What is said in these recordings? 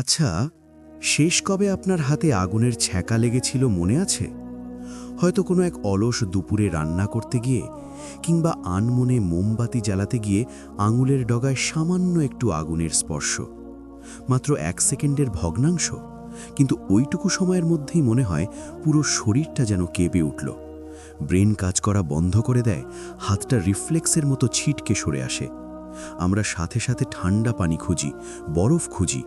আচ্ছা শেষ কবে আপনার হাতে আগুনের ছ্যাঁকা লেগেছিল মনে আছে? হয়তো কোনো এক অলস দুপুরে রান্না করতে গিয়ে কিংবা আনমনে মোমবাতি জ্বালাতে গিয়ে আঙুলের ডগায় সামান্য একটু আগুনের স্পর্শ। মাত্র এক সেকেন্ডের ভগ্নাংশ, কিন্তু ওইটুকু সময়ের মধ্যেই মনে হয় পুরো শরীরটা যেন কেঁপে উঠল। ব্রেন কাজ করা বন্ধ করে দেয়, হাতটা রিফ্লেক্সের মতো ছিটকে সরে আসে। আমরা সাথে সাথে ঠান্ডা পানি খুঁজি, বরফ খুঁজি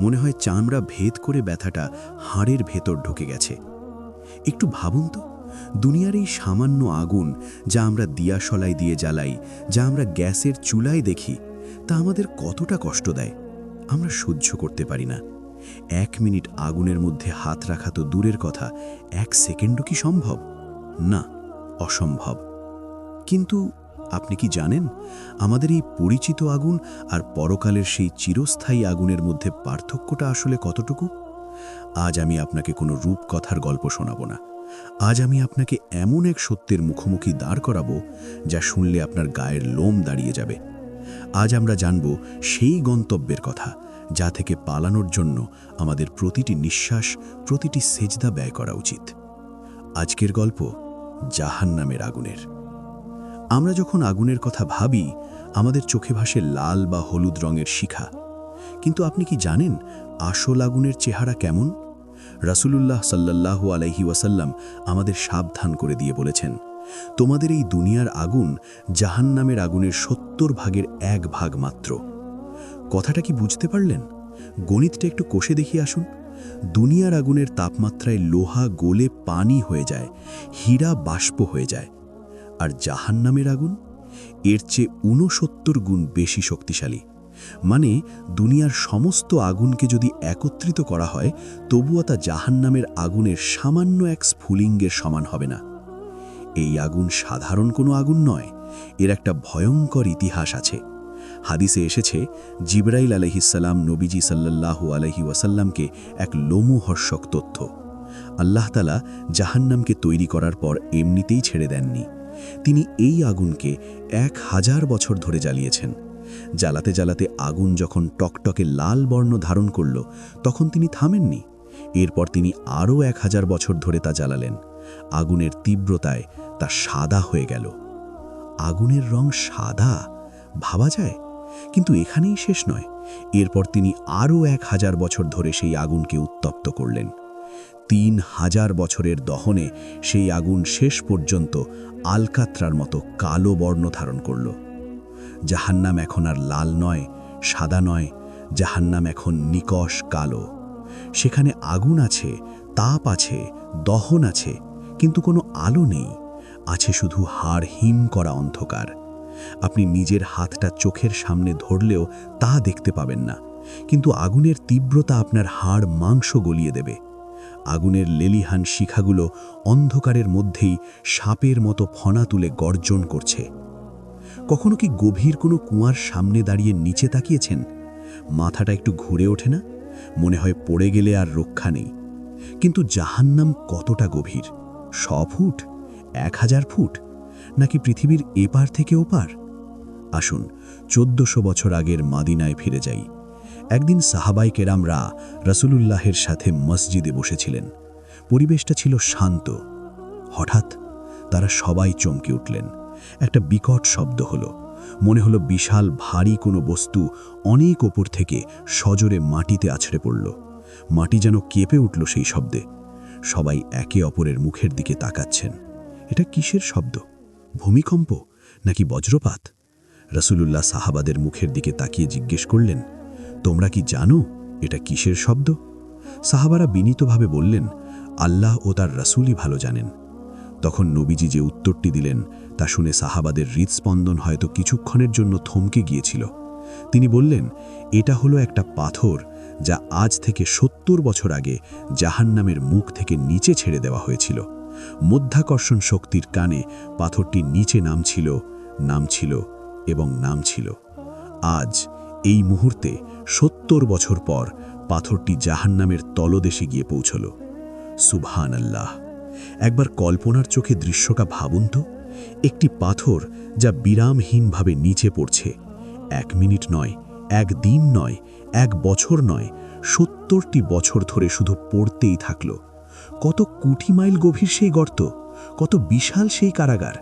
মনে হয় চামড়া ভেদ করে ব্যথাটা হাড়ের ভেতর ঢুকে গেছে। একটু ভাবুন তো, দুনিয়ার এই সামান্য আগুন যা আমরা দিয়াশলাই দিয়ে জ্বালাই, যা আমরা গ্যাসের চুলায় দেখি, তা আমাদের কতটা কষ্ট দেয়, আমরা সহ্য করতে পারি না। এক মিনিট আগুনের মধ্যে হাত রাখা তো দূরের কথা, এক সেকেন্ডও কি সম্ভব? না, অসম্ভব। কিন্তু আপনি কি জানেন? আমাদের এই পরিচিত আগুন আর পরকালের সেই চিরস্থায়ী আগুনের মধ্যে পার্থক্যটা আসলে কতটুকু? আজ আমি আপনাকে কোনো রূপকথার গল্প শোনাব না। আজ আমি আপনাকে এমন এক সত্যের মুখোমুখি দাঁড় করাবো যা শুনলে আপনার গায়ের লোম দাঁড়িয়ে যাবে। আজ আমরা জানব সেই গন্তব্যের কথা যা থেকে পালানোর জন্য আমাদের প্রতিটি নিঃশ্বাস, প্রতিটি সেজদা ব্যয় করা উচিত। আজকের গল্প জাহান নামের আগুনের। আমরা যখন আগুনের কথা ভাবি, আমাদের চোখে ভাসে লাল বা হলুদ রঙের শিখা। কিন্তু আপনি কি জানেন আসল আগুনের চেহারা কেমন? রাসূলুল্লাহ সাল্লাল্লাহু আলাইহি ওয়াসাল্লাম আমাদের সাবধান করে দিয়ে বলেছেন, তোমাদের এই দুনিয়ার আগুন জাহান্নামের আগুনের সত্তর ভাগের এক ভাগ মাত্র। কথাটা কি বুঝতে পারলেন? গণিতটা একটু কষে দেখিয়ে আসুন। দুনিয়ার আগুনের তাপমাত্রায় লোহা, গলে পানি হয়ে যায়, হীরা বাষ্প হয়ে যায়। আর জাহান্নামের আগুন? এর চেয়ে ঊনসত্তর গুণ বেশি শক্তিশালী। মানে দুনিয়ার সমস্ত আগুনকে যদি একত্রিত করা হয়, তবুও তা জাহান্নামের আগুনের সামান্য এক স্ফুলিঙ্গের সমান হবে না। এই আগুন সাধারণ কোনো আগুন নয়, এর একটা ভয়ঙ্কর ইতিহাস আছে। হাদিসে এসেছে, জিবরাইল আলহিসাল্লাম নবীজি সাল্লাল্লাহু আলহি ওয়াসাল্লামকে এক লোমহর্ষক তথ্য। আল্লাহতালা জাহান্নামকে তৈরি করার পর এমনিতেই ছেড়ে দেননি। তিনি এই আগুনকে এক হাজার বছর ধরে জ্বালিয়েছেন। জ্বালাতে জ্বালাতে আগুন যখন টকটকে লাল বর্ণ ধারণ করল, তখন তিনি থামেননি। এরপর তিনি আরও এক হাজার বছর ধরে তা জ্বালালেন। আগুনের তীব্রতায় তা সাদা হয়ে গেল। আগুনের রং সাদা, ভাবা যায়? কিন্তু এখানেই শেষ নয়। এরপর তিনি আরও এক হাজার বছর ধরে সেই আগুনকে উত্তপ্ত করলেন। তিন হাজার বছরের দহনে সেই আগুন শেষ পর্যন্ত আলকাত্রার মতো কালো বর্ণ ধারণ করল। জাহান্নাম এখন আর লাল নয়, সাদা নয়, জাহান্নাম এখন নিকশ কালো। সেখানে আগুন আছে, তাপ আছে, দহন আছে, কিন্তু কোনো আলো নেই, আছে শুধু হাড় হিম করা অন্ধকার। আপনি নিজের হাতটা চোখের সামনে ধরলেও তা দেখতে পাবেন না, কিন্তু আগুনের তীব্রতা আপনার হাড় মাংস গলিয়ে দেবে। আগুনের লেলিহান শিখাগুলো অন্ধকারের মধ্যেই সাপের মতো ফনা তুলে গর্জন করছে। কখনো কি গভীর কোনো কুয়ার সামনে দাঁড়িয়ে নিচে তাকিয়েছেন? মাথাটা একটু ঘুরে ওঠে না? মনে হয় পড়ে গেলে আর রক্ষা নেই। কিন্তু জাহান্নাম কতটা গভীর? শ ফুট? এক হাজার ফুট? নাকি পৃথিবীর এপার থেকে ওপার? আসুন, চোদ্দশো বছর আগের মাদিনায় ফিরে যাই। একদিন সাহাবাই কেরামরা রসুলুল্লাহের সাথে মসজিদে বসেছিলেন। পরিবেশটা ছিল শান্ত। হঠাৎ তারা সবাই চমকে উঠলেন। একটা বিকট শব্দ হলো। মনে হলো বিশাল ভারী কোনো বস্তু অনেক ওপর থেকে সজোরে মাটিতে আছড়ে পড়ল। মাটি যেন কেঁপে উঠল সেই শব্দে। সবাই একে অপরের মুখের দিকে তাকাচ্ছেন। এটা কিসের শব্দ? ভূমিকম্প? নাকি বজ্রপাত? রসুলুল্লাহ সাহাবাদের মুখের দিকে তাকিয়ে জিজ্ঞেস করলেন তোমরা কি জানো এটা কিসের শব্দ? সাহাবারা বিনীতভাবে বললেন, আল্লাহ ও তার রাসূলই ভালো জানেন। তখন নবীজি যে উত্তরটি দিলেন, তা শুনে সাহাবাদের হৃদস্পন্দন হয়তো কিছুক্ষণের জন্য থমকে গিয়েছিল। তিনি বললেন, এটা হলো একটা পাথর যা আজ থেকে সত্তর বছর আগে জাহান্নামের মুখ থেকে নিচে ছেড়ে দেওয়া হয়েছিল। মধ্যাকর্ষণ শক্তির কানে পাথরটি নিচে নামছিল নামছিল এবং নামছিল। আজ এই মুহূর্তে সত্তর বছর পর পাথরটি জাহান্নামের তলদেশে গিয়ে পৌঁছল। সুবহান আল্লাহ একবার কল্পনার চোখে দৃশ্যটা ভাবুন তো, একটি পাথর যা বিরামহীনভাবে নিচে পড়ছে, এক মিনিট নয়, এক দিন নয়, এক বছর নয়, সত্তরটি বছর ধরে শুধু পড়তেই থাকল। কত কোটি মাইল গভীর সেই গর্ত, কত বিশাল সেই কারাগার।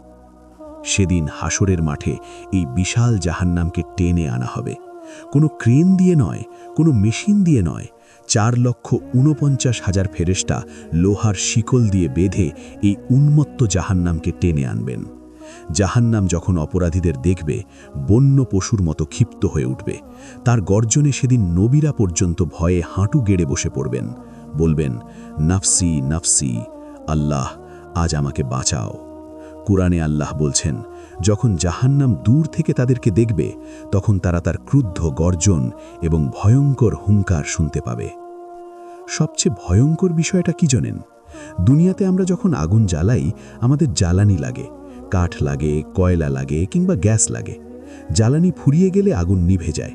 সেদিন হাসরের মাঠে এই বিশাল জাহান্নামকে টেনে আনা হবে। কোনো ক্রেন দিয়ে নয়, কোনো মেশিন দিয়ে নয়। চার লক্ষ ঊনপঞ্চাশ হাজার ফেরেস্টা লোহার শিকল দিয়ে বেঁধে এই উন্মত্ত জাহান্নামকে টেনে আনবেন। জাহান্নাম যখন অপরাধীদের দেখবে, বন্য পশুর মতো ক্ষিপ্ত হয়ে উঠবে। তার গর্জনে সেদিন নবীরা পর্যন্ত ভয়ে হাঁটু গেড়ে বসে পড়বেন। বলবেন, নাফসি নাফসি, আল্লাহ, আজ আমাকে বাঁচাও। কুরআনে আল্লাহ বলছেন যখন জাহান্নাম দূর থেকে তাদেরকে দেখবে, তখন তারা তার ক্রুদ্ধ গর্জন এবং ভয়ঙ্কর হুঙ্কার শুনতে পাবে। সবচেয়ে ভয়ঙ্কর বিষয়টা কি জানেন? দুনিয়াতে আমরা যখন আগুন জ্বালাই, আমাদের জ্বালানি লাগে। কাঠ লাগে, কয়লা লাগে কিংবা গ্যাস লাগে। জ্বালানি ফুরিয়ে গেলে আগুন নিভে যায়।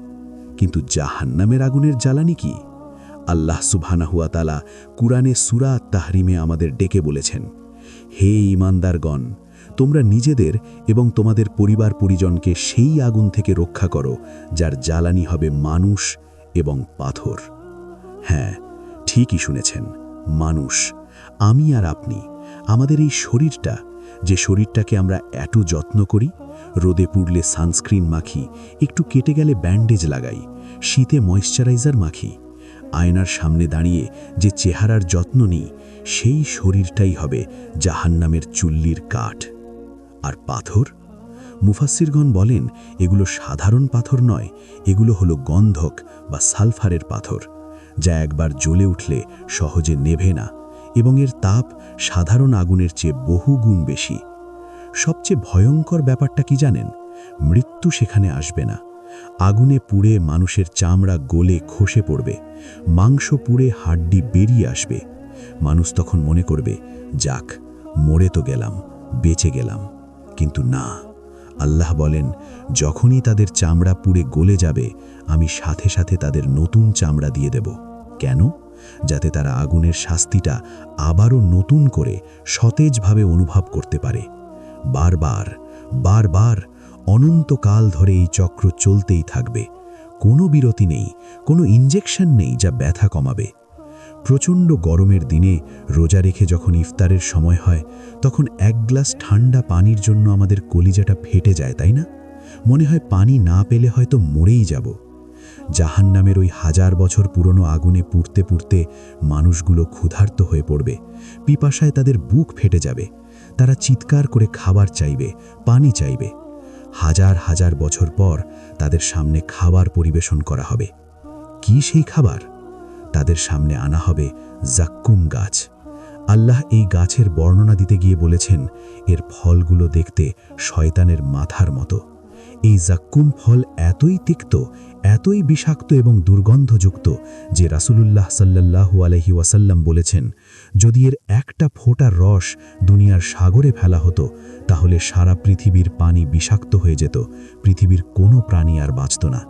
কিন্তু জাহান্নামের আগুনের জ্বালানি কি? আল্লাহ সুবহানাহুয়া তালা কুরআনে সুরা তাহরিমে আমাদের ডেকে বলেছেন, হে ইমানদারগণ তোমরা নিজেদের এবং তোমাদের পরিবার পরিজনকে সেই আগুন থেকে রক্ষা করো, যার জ্বালানি হবে মানুষ এবং পাথর। হ্যাঁ ঠিকই শুনেছেন, মানুষ। আমি আর আপনি, আমাদের এই শরীরটা, যে শরীরটাকে আমরা এত যত্ন করি, রোদে পুড়লে সানস্ক্রিন মাখি, একটু কেটে গেলে ব্যান্ডেজ লাগাই, শীতে ময়শ্চারাইজার মাখি, আয়নার সামনে দাঁড়িয়ে যে চেহারার যত্ন নিই, সেই শরীরটাই হবে জাহান্নামের চুল্লির কাঠ। আর পাথর? মুফাসিরগণ বলেন, এগুলো সাধারণ পাথর নয়, এগুলো হলো গন্ধক বা সালফারের পাথর, যা একবার জ্বলে উঠলে সহজে নেভে না, এবং এর তাপ সাধারণ আগুনের চেয়ে বহু গুণ বেশি। সবচেয়ে ভয়ঙ্কর ব্যাপারটা কি জানেন? মৃত্যু সেখানে আসবে না। আগুনে পুড়ে মানুষের চামড়া গলে খসে পড়বে, মাংস পুড়ে হাড্ডি বেরিয়ে আসবে। মানুষ তখন মনে করবে, যাক, মরে তো গেলাম, বেঁচে গেলাম। কিন্তু না। আল্লাহ বলেন, যখনই তাদের চামড়া পুড়ে গলে যাবে, আমি সাথে সাথে তাদের নতুন চামড়া দিয়ে দেব। কেন? যাতে তারা আগুনের শাস্তিটা আবারও নতুন করে সতেজভাবে অনুভব করতে পারে। বারবার বারবার অনন্তকাল ধরে এই চক্র চলতেই থাকবে। কোনো বিরতি নেই, কোনো ইঞ্জেকশন নেই যা ব্যথা কমাবে। প্রচণ্ড গরমের দিনে রোজা রেখে যখন ইফতারের সময় হয়, তখন এক গ্লাস ঠান্ডা পানির জন্য আমাদের কলিজাটা ফেটে যায়, তাই না? মনে হয় পানি না পেলে হয়তো মরেই যাব। জাহান নামের ওই হাজার বছর পুরনো আগুনে পুড়তে পুড়তে মানুষগুলো ক্ষুধার্ত হয়ে পড়বে, পিপাসায় তাদের বুক ফেটে যাবে, তারা চিৎকার করে খাবার চাইবে, পানি চাইবে। হাজার হাজার বছর পর তাদের সামনে খাবার পরিবেশন করা হবে। কি সেই খাবার? তাদের সামনে আনা হবে জাক্কুম গাছ। আল্লাহ এই গাছের বর্ণনা দিতে গিয়ে বলেছেন, এর ফলগুলো দেখতে শয়তানের মাথার মতো। এই জাক্কুম ফল এতই তিক্ত, এতই বিষাক্ত এবং দুর্গন্ধযুক্ত যে রাসূলুল্লাহ সাল্লাল্লাহু আলহি ওয়াসাল্লাম বলেছেন, যদি এর একটা ফোঁটা রস দুনিয়ার সাগরে ফেলা হতো, তাহলে সারা পৃথিবীর পানি বিষাক্ত হয়ে যেত, পৃথিবীর কোনো প্রাণী আর বাঁচত না।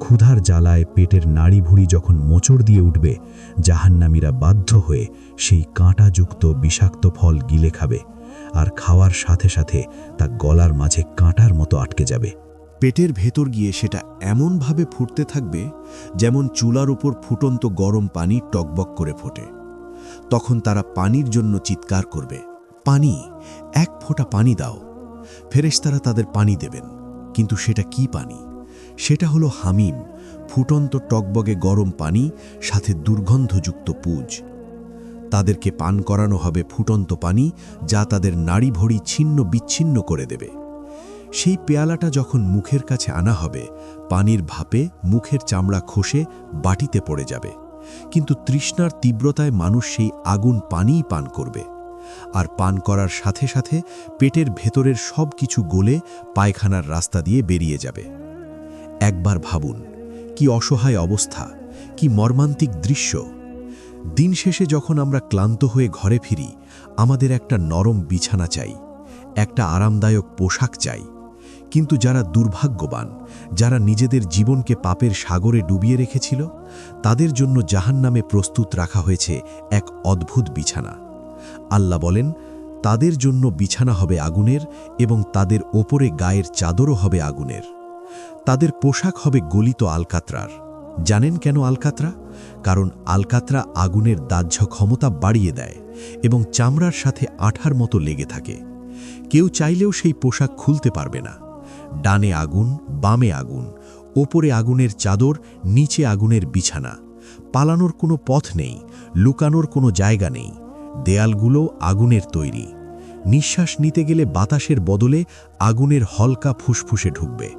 ক্ষুধার জ্বালায় পেটের নাড়ি ভুড়ি যখন মোচড় দিয়ে উঠবে, জাহান্নামীরা বাধ্য হয়ে সেই কাঁটাযুক্ত বিষাক্ত ফল গিলে খাবে আর খাওয়ার সাথে সাথে তা গলার মাঝে কাঁটার মতো আটকে যাবে। পেটের ভেতর গিয়ে সেটা এমনভাবে ফুটতে থাকবে যেমন চুলার উপর ফুটন্ত গরম পানি টকবক করে ফোটে। তখন তারা পানির জন্য চিৎকার করবে, পানি, এক ফোঁটা পানি দাও। ফেরেশতারা তাদের পানি দেবেন, কিন্তু সেটা কি পানি? সেটা হলো হামিম, ফুটন্ত টকবগে গরম পানি, সাথে দুর্গন্ধযুক্ত পুজ। তাদেরকে পান করানো হবে ফুটন্ত পানি, যা তাদের নাড়ি ভড়ি ছিন্ন বিচ্ছিন্ন করে দেবে। সেই পেয়ালাটা যখন মুখের কাছে আনা হবে, পানির ভাপে মুখের চামড়া খসে বাটিতে পড়ে যাবে। কিন্তু তৃষ্ণার তীব্রতায় মানুষ সেই আগুন পানিই পান করবে। আর পান করার সাথে সাথে পেটের ভেতরের সব কিছু গলে পায়খানার রাস্তা দিয়ে বেরিয়ে যাবে। একবার ভাবুন, কি অসহায় অবস্থা, কি মর্মান্তিক দৃশ্য। দিন শেষে যখন আমরা ক্লান্ত হয়ে ঘরে ফিরি, আমাদের একটা নরম বিছানা চাই, একটা আরামদায়ক পোশাক চাই। কিন্তু যারা দুর্ভাগ্যবান, যারা নিজেদের জীবনকে পাপের সাগরে ডুবিয়ে রেখেছিল, তাদের জন্য জাহান্নামে প্রস্তুত রাখা হয়েছে এক অদ্ভুত বিছানা। আল্লাহ বলেন, তাদের জন্য বিছানা হবে আগুনের এবং তাদের ওপরে গায়ের চাদরও হবে আগুনের। তাদের পোশাক হবে গলিত আলকাতরার। জানেন কেন আলকাতরা? কারণ আলকাতরা আগুনের দাহ্য ক্ষমতা বাড়িয়ে দেয় এবং চামড়ার সাথে আঠার মতো লেগে থাকে। কেউ চাইলেও সেই পোশাক খুলতে পারবে না। ডানে আগুন, বামে আগুন, ওপরে আগুনের চাদর, নিচে আগুনের বিছানা। পালানোর কোনো পথ নেই, লুকানোর কোনো জায়গা নেই। দেয়ালগুলো আগুনের তৈরি। নিঃশ্বাস নিতে গেলে বাতাসের বদলে আগুনের হলকা ফুসফুসে ঢুকবে।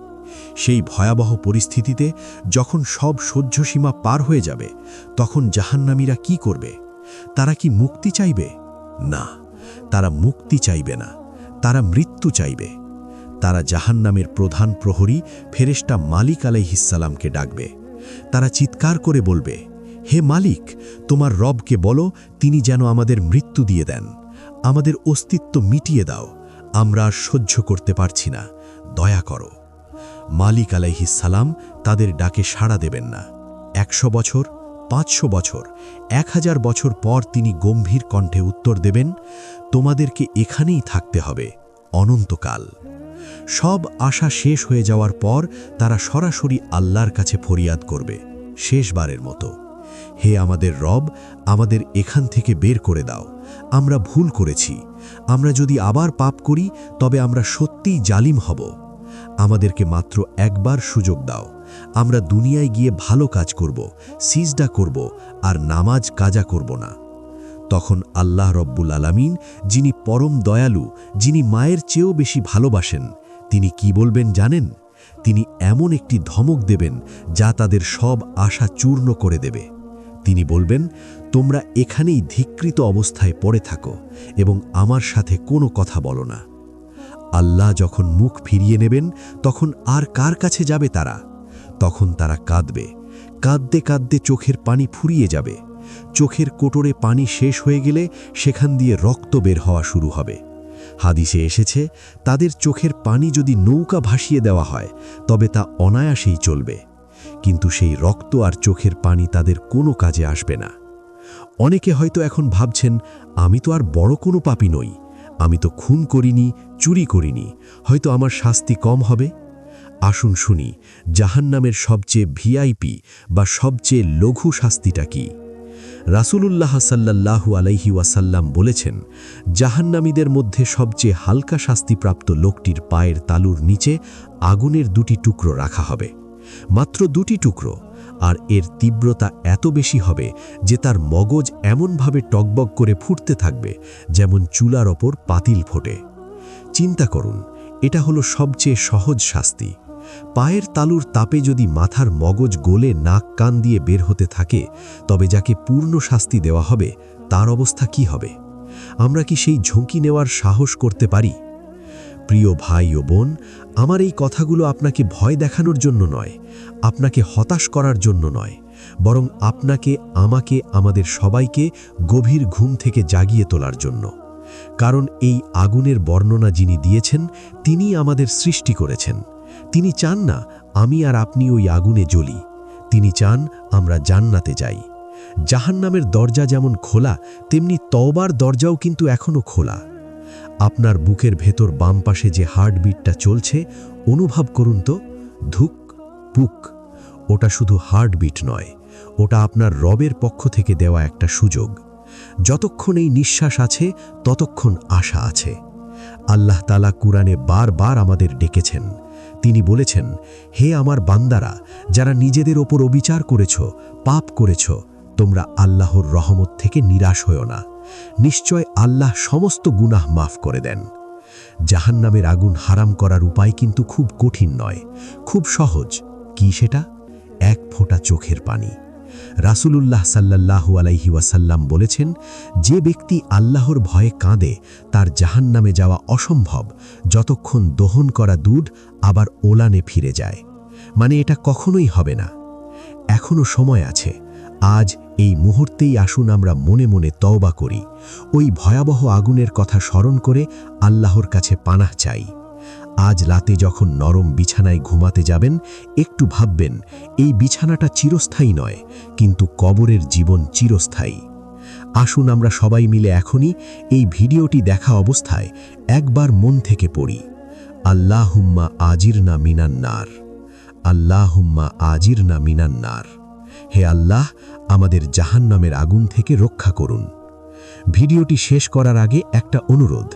সেই ভয়াবহ পরিস্থিতিতে যখন সব সহ্যসীমা পার হয়ে যাবে, তখন জাহান্নামীরা কি করবে? তারা কি মুক্তি চাইবে? না, তারা মুক্তি চাইবে না, তারা মৃত্যু চাইবে। তারা জাহান্নামের প্রধান প্রহরী ফেরেশতা মালিক আলাই আলাইহিসালামকে ডাকবে। তারা চিৎকার করে বলবে, হে মালিক, তোমার রবকে বলো, তিনি যেন আমাদের মৃত্যু দিয়ে দেন। আমাদের অস্তিত্ব মিটিয়ে দাও। আমরা আর সহ্য করতে পারছি না। দয়া করো। মালিক আলাইহিসালাম তাদের ডাকে সাড়া দেবেন না। একশো বছর, পাঁচশো বছর, এক হাজার বছর পর তিনি গম্ভীর কণ্ঠে উত্তর দেবেন, তোমাদেরকে এখানেই থাকতে হবে, অনন্তকাল। সব আশা শেষ হয়ে যাওয়ার পর তারা সরাসরি আল্লাহর কাছে ফরিয়াদ করবে, শেষবারের মতো। হে আমাদের রব, আমাদের এখান থেকে বের করে দাও। আমরা ভুল করেছি। আমরা যদি আবার পাপ করি, তবে আমরা সত্যিই জালিম হব। আমাদেরকে মাত্র একবার সুযোগ দাও। আমরা দুনিয়ায় গিয়ে ভালো কাজ করব, সিজদা করব আর নামাজ কাজা করব না। তখন আল্লাহ রব্বুল আলামিন, যিনি পরম দয়ালু, যিনি মায়ের চেয়েও বেশি ভালোবাসেন, তিনি কি বলবেন জানেন? তিনি এমন একটি ধমক দেবেন যা তাদের সব আশা চূর্ণ করে দেবে। তিনি বলবেন, তোমরা এখানেই ধিকৃত অবস্থায় পড়ে থাকো এবং আমার সাথে কোনো কথা বলো না। আল্লাহ যখন মুখ ফিরিয়ে নেবেন, তখন আর কার কাছে যাবে তারা? তখন তারা কাঁদবে। কাঁদতে কাঁদতে চোখের পানি ফুরিয়ে যাবে। চোখের কোটরে পানি শেষ হয়ে গেলে সেখান দিয়ে রক্ত বের হওয়া শুরু হবে। হাদিসে এসেছে, তাদের চোখের পানি যদি নৌকা ভাসিয়ে দেওয়া হয়, তবে তা অনায়াসেই চলবে। কিন্তু সেই রক্ত আর চোখের পানি তাদের কোনো কাজে আসবে না। অনেকে হয়তো এখন ভাবছেন, আমি তো আর বড় কোনো পাপি নই। আমি তো খুন করিনি, চুরি করিনি, হয়তো আমার শাস্তি কম হবে। আসুন শুনি, জাহান্নামের সবচেয়ে ভিআইপি বা সবচেয়ে লঘু শাস্তিটা কি? রাসূলুল্লাহ সাল্লাল্লাহু আলাইহি ওয়াসাল্লাম বলেছেন, জাহান্নামীদের মধ্যে সবচেয়ে হালকা শাস্তিপ্রাপ্ত লোকটির পায়ের তালুর নিচে আগুনের দুটি টুকরো রাখা হবে। মাত্র দুটি টুকরো আর এর তীব্রতা এত বেশি হবে যে তার মগজ এমনভাবে টকবক করে ফুটতে থাকবে যেমন চুলার ওপর পাতিল ফোটে। চিন্তা করুন, এটা হলো সবচেয়ে সহজ শাস্তি। পায়ের তালুর তাপে যদি মাথার মগজ গোলে নাক কান দিয়ে বের হতে থাকে, তবে যাকে পূর্ণ শাস্তি দেওয়া হবে, তার অবস্থা কি হবে? আমরা কি সেই ঝুঁকি নেওয়ার সাহস করতে পারি? প্রিয় ভাই ও বোন, আমার এই কথাগুলো আপনাকে ভয় দেখানোর জন্য নয়, আপনাকে হতাশ করার জন্য নয়, বরং আপনাকে, আমাকে, আমাদের সবাইকে গভীর ঘুম থেকে জাগিয়ে তোলার জন্য। কারণ এই আগুনের বর্ণনা যিনি দিয়েছেন, তিনি আমাদের সৃষ্টি করেছেন। তিনি চান না, আমি আর আপনি ওই আগুনে জ্বলি। তিনি চান আমরা জান্নাতে যাই। জাহান্নামের দরজা যেমন খোলা, তেমনি তওবার দরজাও কিন্তু এখনও খোলা। আপনার বুকের ভেতর বাম পাশে যে হার্টবিটটা চলছে, অনুভব করুন তো। ধুক, পুক, ওটা শুধু হার্টবিট নয়, ওটা আপনার রবের পক্ষ থেকে দেওয়া একটা সুযোগ। যতক্ষণ এই নিঃশ্বাস আছে, ততক্ষণ আশা আছে। আল্লাহ তালা কুরআনে বারবার আমাদের ডেকেছেন। তিনি বলেছেন, হে আমার বান্দারা, যারা নিজেদের ওপর অবিচার করেছ, পাপ করেছ, তোমরা আল্লাহর রহমত থেকে নিরাশ হও না। নিশ্চয় আল্লাহ সমস্ত গুনাহ মাফ করে দেন। জাহান্নামের আগুন হারাম করার উপায় কিন্তু খুব কঠিন নয়, খুব সহজ। কি সেটা? এক ফোঁটা চোখের পানি। রাসূলুল্লাহ সাল্লাল্লাহু আলাইহি ওয়াসাল্লাম বলেছেন, যে ব্যক্তি আল্লাহর ভয়ে কাঁদে, তার জাহান্নামে যাওয়া অসম্ভব। যতক্ষণ দহন করা দুধ আবার ওলানে ফিরে যায়। মানে এটা কখনোই হবে না। এখনও সময় আছে। আজ এই মুহূর্তেই আসুন আমরা মনে মনে তওবা করি। ওই ভয়াবহ আগুনের কথা স্মরণ করে আল্লাহর কাছে পানাহ চাই। আজ রাতে যখন নরম বিছানায় ঘুমাতে যাবেন, একটু ভাববেন, এই বিছানাটা চিরস্থায়ী নয়, কিন্তু কবরের জীবন চিরস্থায়ী। আসুন আমরা সবাই মিলে এখনই এই ভিডিওটি দেখা অবস্থায় একবার মন থেকে পড়ি। আল্লাহুম্মা আজির না মিনান্নার। আল্লাহ হুম্মা আজির না মিনান্নার। হে আল্লাহ আমাদের জাহান্নামের আগুন থেকে রক্ষা করুন। ভিডিওটি শেষ করার আগে একটা অনুরোধ।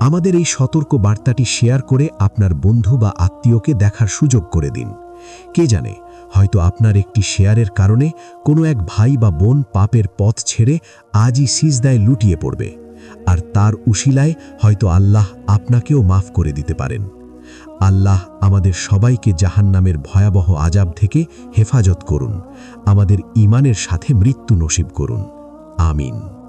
আমাদের এই সতর্ক বার্তাটি শেয়ার করে আপনার বন্ধু বা আত্মীয়কে দেখার সুযোগ করে দিন। কে জানে, হয়তো আপনার একটি শেয়ারের কারণে কোনো এক ভাই বা বোন পাপের পথ ছেড়ে আজই সিজদায় লুটিয়ে পড়বে। আর তার উশিলায় হয়তো আল্লাহ আপনাকেও মাফ করে দিতে পারেন। আল্লাহ আমাদের সবাইকে জাহান্নামের ভয়াবহ আজাব থেকে হেফাজত করুন। আমাদের ইমানের সাথে মৃত্যু নসিব করুন। আমিন।